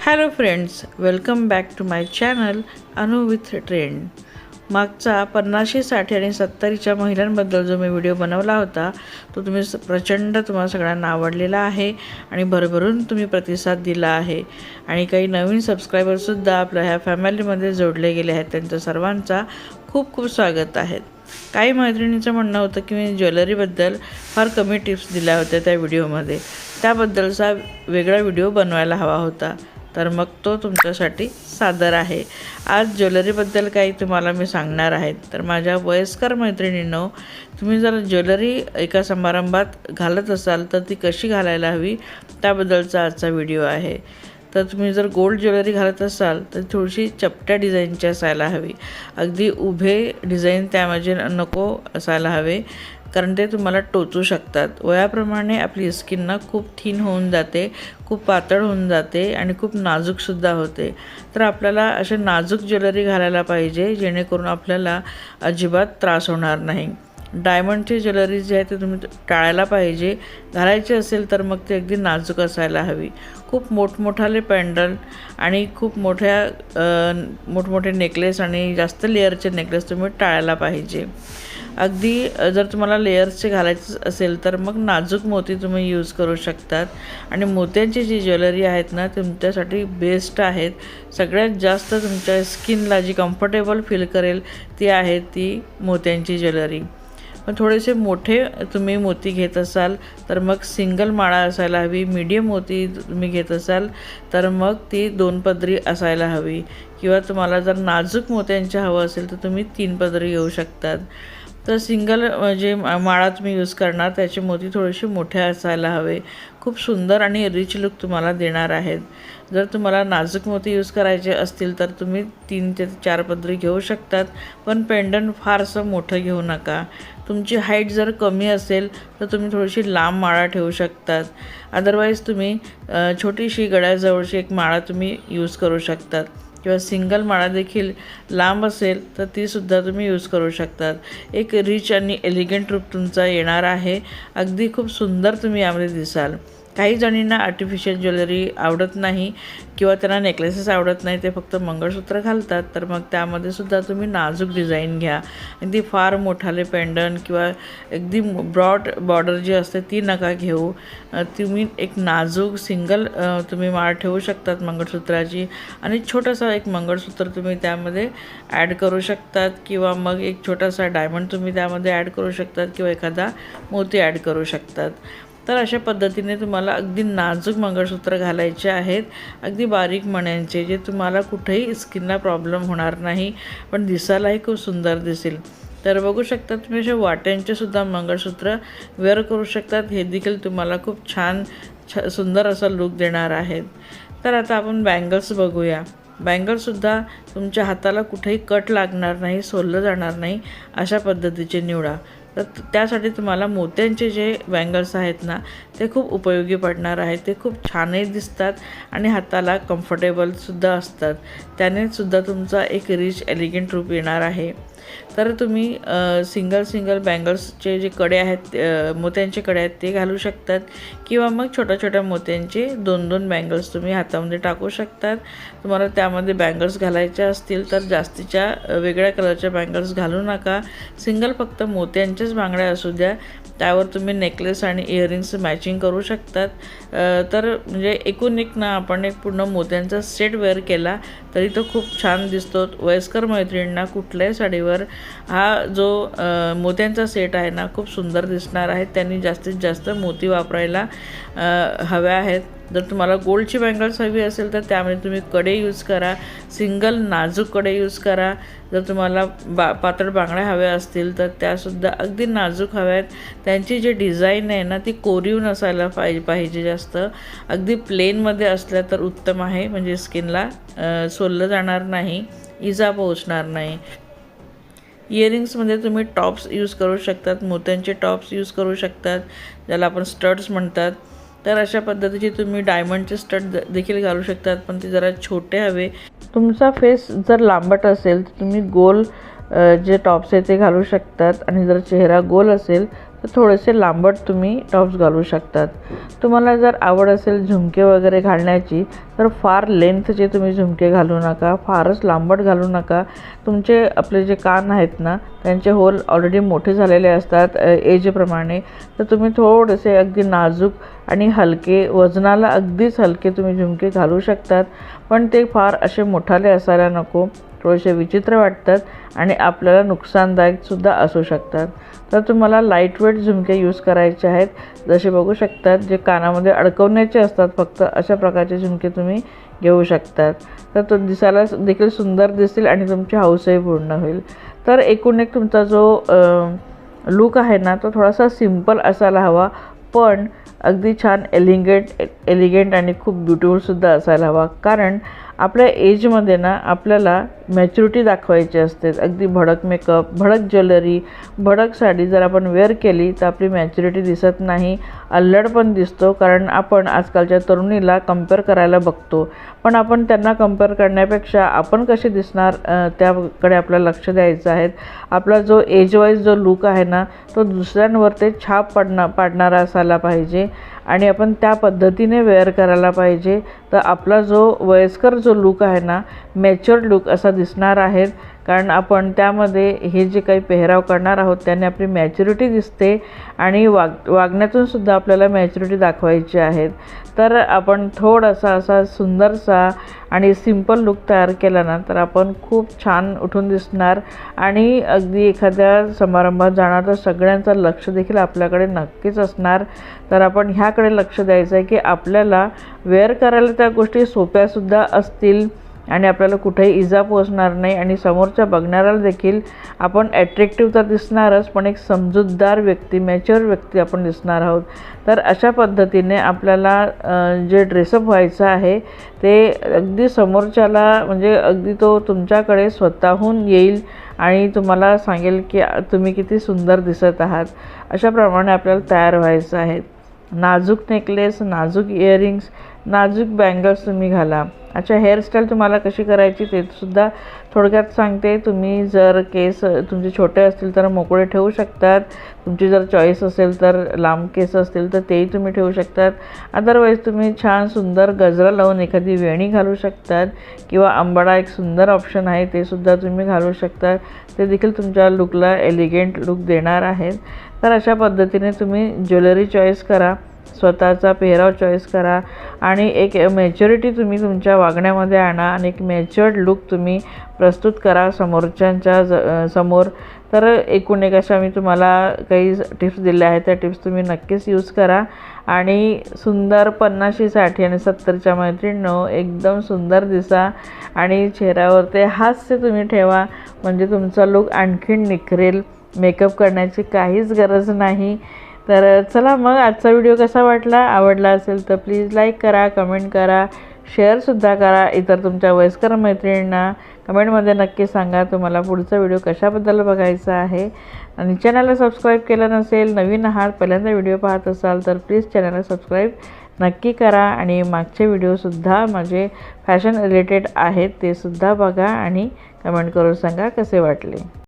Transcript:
Hello friends welcome back to my channel Anu with trend मागचा पन्नाशी साठी आणि सत्तरीच्या महिलांबद्दल जो मी व्हिडिओ बनवला होता तो तुम्ही स- प्रचंड तुम्हाला सगळ्यांना आवडलेला आहे आणि भरभरून तुम्ही प्रतिसाद दिला आहे. आणि काही नवीन सबस्क्रायबरसुद्धा आपल्या ह्या फॅमिलीमध्ये जोडले गेले आहेत त्यांचा सर्वांचा खूप खूप स्वागत आहे. काही मैत्रिणींचं म्हणणं होतं की मी ज्वेलरीबद्दल फार कमी टिप्स दिल्या होत्या त्या व्हिडिओमध्ये त्याबद्दलचा वेगळा व्हिडिओ बनवायला हवा होता. तर मग तो तुमच्यासाठी सादर आहे. आज ज्वेलरीबद्दल काही तुम्हाला मी सांगणार आहे. तर माझ्या वयस्कर मैत्रिणींनो तुम्ही जर ज्वेलरी एका समारंभात घालत असाल तर ती कशी घालायला हवी त्याबद्दलचा आजचा व्हिडिओ आहे. तर तुम्ही जर गोल्ड ज्वेलरी घालत असाल तर थोडीशी चपट्या डिझाईनची असायला हवी. अगदी उभे डिझाईन त्यामध्ये नको असायला हवे. कारण ते तुम्हाला टोचू शकतात. वयाप्रमाणे आपली स्किन ना खूप थीन होऊन जाते खूप पातळ होऊन जाते आणि खूप नाजूकसुद्धा होते. तर आपल्याला असे नाजूक ज्वेलरी घालायला पाहिजे जेणेकरून आपल्याला अजिबात त्रास होणार नाही. डायमंडची ज्वेलरी जी आहे ते तुम्ही टाळायला पाहिजे. घालायची असेल तर मग ती अगदी नाजूक असायला हवी. खूप मोठमोठाले पॅन्डल आणि खूप मोठ्या मोठमोठे नेकलेस आणि जास्त लेअरचे नेकलेस तुम्ही टाळायला पाहिजे. अगदी जर तुम्हाला लेअर्सचे घालायचं असेल तर मग नाजूक मोती तुम्ही यूज करू शकतात. आणि मोत्यांची जी ज्वेलरी आहेत ना तुमच्यासाठी बेस्ट आहेत. सगळ्यात जास्त तुमच्या स्किनला जी कम्फर्टेबल फील करेल ती आहे ती मोत्यांची ज्वेलरी. पण थोडेसे मोठे तुम्ही मोती घेत असाल तर मग सिंगल माळा असायला हवी. मीडियम मोती तुम्ही घेत असाल तर मग ती दोन पदरी असायला हवी. किंवा तुम्हाला जर नाजूक मोत्यांच्या हवं असेल तर तुम्ही तीन पदरी घेऊ शकतात. तर सिंगल जे मा- माळा तुम्ही यूज करणार. त्याचे मोती थोडेसे मोठे असायला हवे. खूप सुंदर आणि रिच लुक तुम्हाला देणार आहेत. जर तुम्हाला नाजूक मोती यूज करायचे असतील तर तुम्ही तीन ते चार पदरी घेऊ शकतात. पण पेंडंट फारसं मोठं घेऊ नका. तुमची हाईट जर कमी असेल तर तुम्ही थोडीशी लांब माळा ठेवू शकतात. अदरवाईज तुम्ही छोटीशी गळ्याजवळची एक माळा तुम्ही यूज करू शकतात. किंवा सिंगल माळा देखील लांब असेल तर तीसुद्धा तुम्ही यूज करू शकतात. एक रिच आणि एलिगंट रूप तुमचा येणार आहे. अगदी खूप सुंदर तुम्ही यामध्ये दिसाल. काही जणींना आर्टिफिशियल ज्वेलरी आवडत नाही किंवा त्यांना नेकलेसेस आवडत नाही ते फक्त मंगळसूत्र घालतात. तर मग त्यामध्ये सुद्धा तुम्ही नाजूक डिझाईन घ्या. अगदी फार मोठाले पेंडन किंवा अगदी ब्रॉड बॉर्डर जी असते ती नका घेऊ. तुम्ही एक नाजूक सिंगल तुम्ही माळ ठेवू शकतात मंगळसूत्राची. आणि छोटंसं एक मंगळसूत्र तुम्ही त्यामध्ये ॲड करू शकतात किंवा मग एक छोटासा डायमंड तुम्ही त्यामध्ये ॲड करू शकतात किंवा एखादा मोती ॲड करू शकतात. तर अशा पद्धतीने तुम्हाला अगदी नाजूक मंगळसूत्र घालायचे आहेत. अगदी बारीक मण्यांचे जे तुम्हाला कुठेही स्किनला प्रॉब्लेम होणार नाही पण दिसायलाही खूप सुंदर दिसेल. तर बघू शकता तुम्ही असे वाट्यांचे सुद्धा मंगळसूत्र वेअर करू शकतात. हे देखील तुम्हाला खूप छान छ सुंदर असा लुक देणार आहेत. तर आता आपण बँगल्स बघूया. बँगलसुद्धा तुमच्या हाताला कुठेही कट लागणार नाही सोललं जाणार नाही अशा पद्धतीचे निवडा. तर त्यासाठी तुम्हाला मोत्यांचे जे बँगल्स आहेत ना ते खूप उपयोगी पडणार आहेत ते खूप छानही दिसतात आणि हाताला कम्फर्टेबलसुद्धा असतात. त्याने सुद्धा तुमचा एक रिच एलिगंट रूप येणार आहे. तर तुम्ही सिंगल सिंगल बँगल्सचे जे कडे आहेत मोत्यांचे कडे आहेत ते घालू शकतात. किंवा मग छोट्या छोट्या मोत्यांचे दोन दोन बँगल्स तुम्ही हातामध्ये टाकू शकतात. तुम्हाला त्यामध्ये बँगल्स घालायचे असतील तर जास्तीच्या वेगळ्या कलरच्या बँगल्स घालू नका. सिंगल फक्त मोत्यांच्याच बांगड्या असू द्या. त्यावर तुम्ही नेकलेस आणि इयरिंग्स मॅचिंग करू शकतात. तर म्हणजे एकूण एक ना आपण एक पूर्ण मोत्यांचा सेट वेअर केला तरी तो खूप छान दिसतो. वयस्कर मैत्रिणींना कुठल्याही साडीवर हा जो मोत्यांचा सेट आहे ना खूप सुंदर दिसणार आहे. त्यांनी जास्तीत जास्त मोती वापरायला हव्या आहेत. जर तुम्हाला गोल्डची बँगल्स हवी असेल तर त्यामध्ये तुम्ही कडे यूज करा सिंगल नाजूककडे यूज करा. जर तुम्हाला बा पातळ बांगड्या हव्या असतील तर त्यासुद्धा अगदी नाजूक हव्या आहेत त्यांची जी डिझाईन आहे ना ती कोरीव नसायला पाहिजे पाहिजे जास्त. अगदी प्लेनमध्ये असल्या तर उत्तम आहे. म्हणजे स्किनला सोललं जाणार नाही इजा पोहोचणार नाही. इयरिंग्समध्ये तुम्ही टॉप्स यूज करू शकतात मोत्यांचे टॉप्स यूज करू शकतात ज्याला आपण स्टड्स म्हणतात. तर अशा पद्धतीचे तुम्ही डायमंडचे स्टड देखील घालू शकतात पण ते जरा छोटे हवे. तुमचा फेस जर लांबट असेल तर तुम्ही गोल जे टॉप्स आहे ते घालू शकतात. आणि जर चेहरा गोल असेल तर थोडेसे लांबट तुम्ही टॉप्स घालू शकतात. तुम्हाला जर आवड असेल झुमके वगैरे घालण्याची तर फार लेंथचे तुम्ही झुमके घालू नका फारच लांबट घालू नका. तुमचे आपले जे कान आहेत ना त्यांचे होल ऑलरेडी मोठे झालेले असतात एजप्रमाणे. तर तुम्ही थोडेसे अगदी नाजूक आणि हलके वजनाला अगदीच हलके तुम्ही झुमके घालू शकतात. पण ते फार असे मोठाले असायला नको. थोडेसे विचित्र वाटतात आणि आपल्याला नुकसानदायकसुद्धा असू शकतात. तर तुम्हाला लाईटवेट झुमके यूज करायचे आहेत. जसे बघू शकतात जे कानामध्ये अडकवण्याचे असतात फक्त अशा प्रकारचे झुमके तुम्ही घेऊ शकतात. तर तो दिसायला देखील सुंदर दिसतील आणि तुमची हौसही पूर्ण होईल. तर एकूण एक तुमचा जो लूक आहे ना तो थोडासा सिंपल असायला हवा पण अगदी छान एलिगेंट एलिगेंट आणि खूप ब्युटिफुलसुद्धा असायला हवा. कारण आपल्या एजमध्ये ना आपल्याला मॅच्युरिटी दाखवायची असते. अगदी भडक मेकअप भडक ज्वेलरी भडक साडी जर आपण वेअर केली तर आपली मॅच्युरिटी दिसत नाही. अल्लड पण दिसतो कारण आपण आजकालच्या तरुणीला कंपेअर करायला बघतो. पण आपण त्यांना कंपेअर करण्यापेक्षा आपण कसे दिसणार त्याकडे आपल्याला लक्ष द्यायचं आहे. आपला जो एजवाईज जो लूक आहे ना तो दुसऱ्यांवर ते छाप पडणार पाडणारा असायला पाहिजे. आणि आपण त्या पद्धतीने वेअर करायला पाहिजे. तर आपला जो वयस्कर जो लूक आहे ना मॅच्युअर्ड लूक असा दिसणार आहे. कारण आपण त्यामध्ये हे जे काही पेहराव करणार आहोत त्याने आपली मॅच्युरिटी दिसते आणि वाग वागण्यातूनसुद्धा आपल्याला मॅच्युरिटी दाखवायची आहेत. तर आपण थोडासा असा सुंदरसा आणि सिंपल लुक तयार केला ना तर आपण खूप छान उठून दिसणार आणि अगदी एखाद्या समारंभात जाणार तर सगळ्यांचं लक्ष देखील आपल्याकडे नक्कीच असणार. तर आपण ह्याकडे लक्ष द्यायचं आहे की आपल्याला वेअर करायला त्या गोष्टी सोप्यासुद्धा असतील. आणि आपल्याला कुठेही इजा पोचणार नाही आणि समोरच्या बघणाऱ्याला देखील आपण ॲट्रॅक्टिव्ह तर दिसणारच पण एक समजूतदार व्यक्ती मॅच्युअर व्यक्ती आपण दिसणार आहोत. तर अशा पद्धतीने आपल्याला जे ड्रेसअप व्हायचं आहे ते अगदी समोरच्याला म्हणजे अगदी तो तुमच्याकडे स्वतःहून येईल आणि तुम्हाला सांगेल की तुम्ही किती सुंदर दिसत आहात. अशाप्रमाणे आपल्याला तयार व्हायचं आहे. नाजूक नेकलेस नाजूक इयरिंग्स नाजूक बँगल्स तुम्ही घाला. अच्छा हेअरस्टाईल तुम्हाला कशी करायची ते सुद्धा थोडक्यात सांगते. तुम्ही जर केस तुमचे छोटे असतील तर मोकळे ठेवू शकतात. तुमची जर चॉईस असेल तर लांब केस असतील तर तेही तुम्ही ठेवू शकतात. अदरवाईज तुम्ही छान सुंदर गजरा लावून एखादी वेणी घालू शकतात किंवा आंबाडा एक सुंदर ऑप्शन आहे ते सुद्धा तुम्ही घालू शकता ते देखील तुमच्या लुकला एलिगेंट लुक देणार आहेत. तर अशा पद्धतीने तुम्ही ज्वेलरी चॉईस करा. स्वतःचा पेहराव चॉईस करा आणि एक मॅच्युरिटी तुम्ही तुमच्या वागण्यामध्ये आणा आणि एक मॅच्युअर्ड लुक तुम्ही प्रस्तुत करा समोरच्यांच्या ज समोर. तर एकूण एक अशा मी तुम्हाला काही टिप्स दिल्या आहेत. त्या टिप्स तुम्ही नक्कीच यूज करा आणि सुंदर पन्नाशी साठी आणि सत्तरच्या मैत्रिणींनो एकदम सुंदर दिसा आणि चेहऱ्यावर ते हास्य तुम्ही ठेवा. म्हणजे तुमचा लुक आणखीन निखरेल. मेकअप करण्याची काहीच गरज नाही. तर चला मग आजचा व्हिडिओ कसा वाटला? आवडला असेल तर प्लीज लाईक करा कमेंट करा शेअरसुद्धा करा इतर तुमच्या वयस्कर मैत्रिणींना. कमेंटमध्ये नक्की सांगा तुम्हाला पुढचा व्हिडिओ कशाबद्दल बघायचा आहे. आणि चॅनलला सबस्क्राईब केलं नसेल नवीन आहात पहिल्यांदा व्हिडिओ पाहत असाल तर प्लीज चॅनलला सबस्क्राईब नक्की करा. आणि मागचे व्हिडिओसुद्धा माझे फॅशन रिलेटेड आहेत ते सुद्धा बघा आणि कमेंट करून सांगा कसे वाटले.